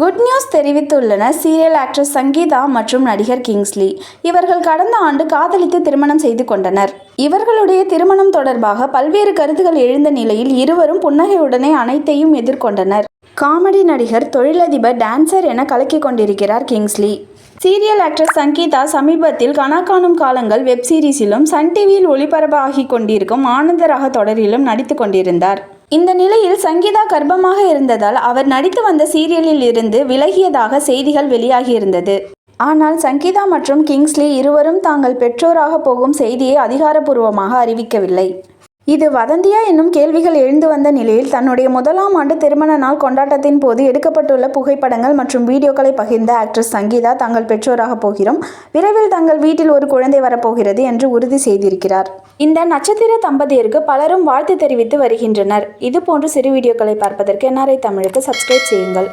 Good news தெரிவித்துள்ளனர் serial actress Sangeetha மற்றும் நடிகர் கிங்ஸ்லி. இவர்கள் கடந்த ஆண்டு காதலித்து திருமணம் செய்து கொண்டனர். இவர்களுடைய திருமணம் தொடர்பாக பல்வேறு கருத்துகள் எழுந்த நிலையில் இருவரும் புன்னகையுடனே அனைத்தையும் எதிர்கொண்டனர். காமெடி நடிகர் தொழிலதிபர் டான்சர் என கலக்கிக் கொண்டிருக்கிறார் கிங்ஸ்லி. சீரியல் ஆக்ட்ரஸ் சங்கீதா சமீபத்தில் கணக்கானும் காலங்கள் வெப் சீரிஸிலும் சன் டிவியில் ஒளிபரப்பாகி கொண்டிருக்கும் ஆனந்தராக தொடரிலும் நடித்து கொண்டிருந்தார். இந்த நிலையில் சங்கீதா கர்ப்பமாக இருந்ததால் அவர் நடித்து வந்த சீரியலில் இருந்து விலகியதாக செய்திகள் வெளியாகியிருந்தது. ஆனால் சங்கீதா மற்றும் கிங்ஸ்லி இருவரும் தாங்கள் பெற்றோராக போகும் செய்தியை அதிகாரப்பூர்வமாக அறிவிக்கவில்லை. இது வதந்தியா என்னும் கேள்விகள் எழுந்து வந்த நிலையில் தன்னுடைய முதலாம் ஆண்டு திருமண நாள் கொண்டாட்டத்தின் போது எடுக்கப்பட்டுள்ள புகைப்படங்கள் மற்றும் வீடியோக்களை பகிர்ந்த ஆக்ட்ரஸ் சங்கீதா தங்கள் பெற்றோராக போகிறோம். விரைவில் தங்கள் வீட்டில் ஒரு குழந்தை வரப்போகிறது என்று உறுதி செய்திருக்கிறார். இந்த நட்சத்திர தம்பதியருக்கு பலரும் வாழ்த்து தெரிவித்து வருகின்றனர். இதுபோன்று சிறு வீடியோக்களை பார்ப்பதற்கு என்ஆர்ஐ தமிழுக்கு சப்ஸ்கிரைப் செய்யுங்கள்.